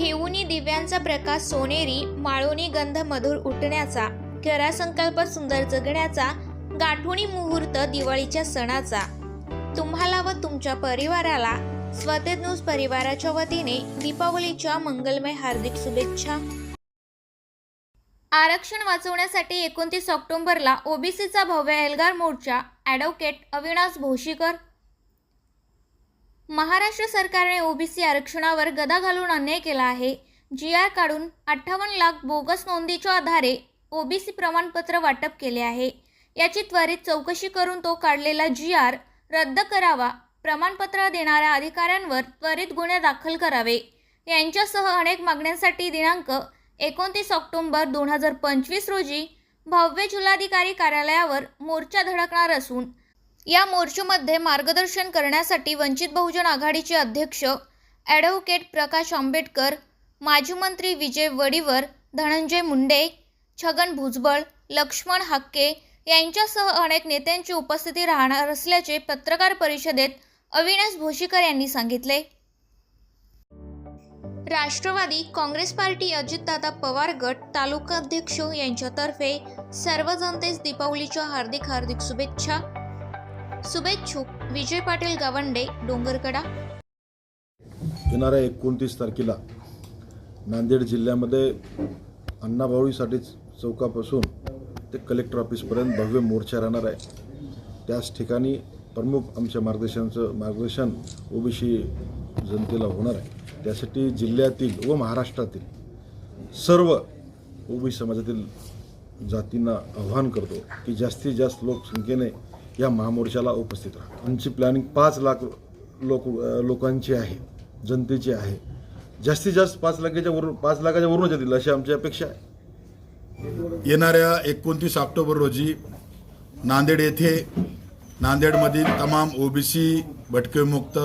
घेऊनी दिव्यांचा प्रकाश सोनेरी माळोनी गंध मधुर उठण्याचा करा संकल्प सुंदर जगण्याचा गाठुणी मुहूर्त दिवाळीच्या सणाचा. तुम्हाला व तुमच्या परिवाराला स्वतेज न्यूज परिवाराच्या वतीने दीपावलीच्या मंगलमय हार्दिक शुभेच्छा. आरक्षण वाचवण्यासाठी एकोणतीस ऑक्टोबरला ओबीसीचा भव्य एल्गार मोर्चा ॲडव्होकेट अविनाश भोशीकर महाराष्ट्र सरकारने ओबीसी आरक्षणावर गदा घालून अन्याय केला आहे. जी आर काढून अठ्ठावन्न लाख बोगस नोंदीच्या आधारे ओबीसी प्रमाणपत्र वाटप केले आहे. याची त्वरित चौकशी करून तो काढलेला जी आर रद्द करावा प्रमाणपत्र देणाऱ्या अधिकाऱ्यांवर त्वरित गुन्हे दाखल करावे. यांच्यासह अनेक मागण्यांसाठी दिनांक एकोणतीस ऑक्टोंबर दोन हजार पंचवीस रोजी भव्य जिल्हाधिकारी कार्यालयावर मोर्चा धडकणार असून या मोर्चामध्ये मार्गदर्शन करण्यासाठी वंचित बहुजन आघाडीचे अध्यक्ष ॲडव्होकेट प्रकाश आंबेडकर माजी मंत्री विजय वडीवर धनंजय मुंडे छगन भुजबळ लक्ष्मण हाक्के यांच्यासह अनेक नेत्यांची उपस्थिती राहणार असल्याचे पत्रकार परिषदेत अविनाश भोशीकर यांनी सांगितले. राष्ट्रवादी काँग्रेस पार्टी अजितदादा पवार गट तालुका अध्यक्ष यांच्यातर्फे सर्व जनतेस दीपावलीच्या हार्दिक हार्दिक शुभेच्छा. शुभेच्छुक विजय पाटील गावंडे डोंगरकडा. येणाऱ्या एकोणतीस तारखेला नांदेड जिल्ह्यामध्ये अण्णाभाऊसाठी चौकापासून ते कलेक्टर ऑफिसपर्यंत भव्य मोर्चा राहणार आहे. त्याच ठिकाणी प्रमुख आमच्या मार्गदर्शनाचं मार्गदर्शन ओबीसी जनतेला होणार आहे. त्यासाठी जिल्ह्यातील व महाराष्ट्रातील सर्व ओबीसी समाजातील जातींना आव्हान करतो की जास्तीत जास्त लोकसंख्येने या महामोर्चाला उपस्थित राहा. आमची प्लॅनिंग पाच लाख लोक लोकांची आहे जनतेची आहे. जास्तीत जास्त पाच लाखाच्या वरून पाच लाखाच्या वरूनच येतील अशी आमची अपेक्षा आहे. येणाऱ्या एकोणतीस ऑक्टोबर रोजी नांदेड येथे नांदेडमधील तमाम ओबीसी भटकेमुक्त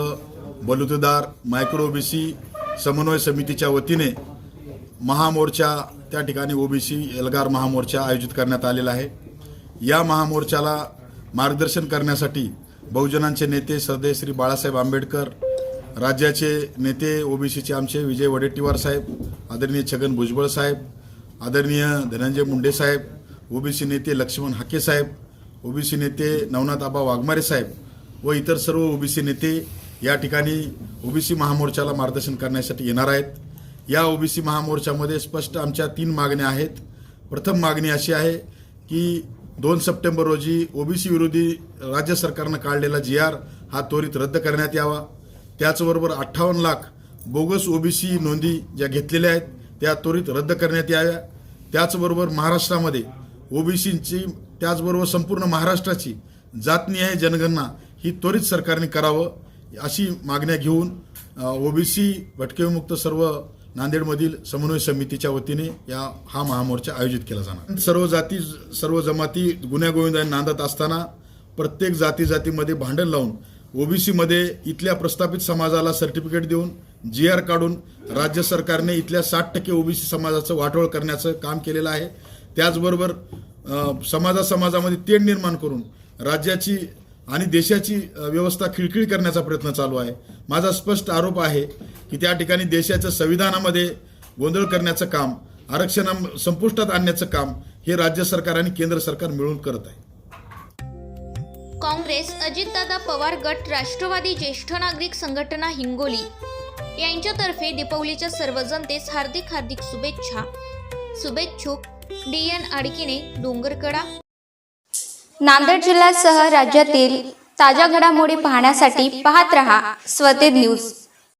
बलुतेदार मायक्रो ओबीसी समन्वय समितीच्या वतीने महामोर्चा त्या ठिकाणी ओबीसी एल्गार महामोर्चा आयोजित करण्यात आलेला आहे. या महामोर्चाला मार्गदर्शन करण्यासाठी बहुजनांचे नेते सरदेय श्री बाळासाहेब आंबेडकर राज्याचे नेते ओबीसीचे आमचे विजय वडेट्टीवार साहेब आदरणीय छगन भुजबळ साहेब आदरणीय धनंजय मुंडे साहेब ओबीसी नेते लक्ष्मण हाके साहेब ओबीसी नेते नवनाथ आबा वाघमारे साहेब व इतर सर्व ओबीसी नेते या ठिकाणी ओबीसी महामोर्चाला मार्गदर्शन करण्यासाठी येणार आहेत. या ओबीसी महामोर्चामध्ये स्पष्ट आमच्या तीन मागण्या आहेत. प्रथम मागणी अशी आहे की दोन सप्टेंबर रोजी ओबीसी विरोधी राज्य सरकारनं काढलेला जी आर हा त्वरित रद्द करण्यात यावा. त्याचबरोबर अठ्ठावन्न लाख बोगस ओबीसी नोंदी ज्या घेतलेल्या आहेत त्या त्वरित रद्द करण्यात याव्या. त्याचबरोबर महाराष्ट्रामध्ये ओबीसीची त्याचबरोबर संपूर्ण महाराष्ट्राची जातनिहाय जनगणना ही त्वरित सरकारने करावं अशी मागण्या घेऊन ओबीसी भटकेमुक्त सर्व नांदेडमधील समन्वय समितीच्या वतीने या हा महामोर्चा आयोजित केला जाणार. सर्व जाती सर्व जमाती गुन्ह्यागोविंदाने नांदत असताना प्रत्येक जाती जातीमध्ये भांडण लावून ओबीसीमध्ये इथल्या प्रस्थापित समाजाला सर्टिफिकेट देऊन जी आर काढून राज्य सरकारने इथल्या साठ टक्के ओबीसी समाजाचं वाटोळ करण्याचं काम केलेलं आहे. त्याचबरोबर समाजा समाजामध्ये तेढ निर्माण करून राज्याची आणि देशाची व्यवस्था खिळखिळी करण्याचा प्रयत्न चालू आहे. माझा स्पष्ट आरोप आहे की त्या ठिकाणी देशाच्या संविधानामध्ये गोंधळ करण्याचं काम आरक्षणा संपुष्टात आणण्याचं काम हे राज्य सरकार आणि केंद्र सरकार मिळून करत आहे. काँग्रेस अजितदादा पवार गट राष्ट्रवादी ज्येष्ठ नागरिक संघटना हिंगोली यांच्यातर्फे दीपावलीच्या सर्व जनतेस हार्दिक हार्दिक शुभेच्छा. शुभेच्छुक डी एन आडकिने डोंगरकडा. नांदेड जिल्ह्यासह राज्यातील ताज्या घडामोडी पाहण्यासाठी पाहत रहा स्वतेज न्यूज.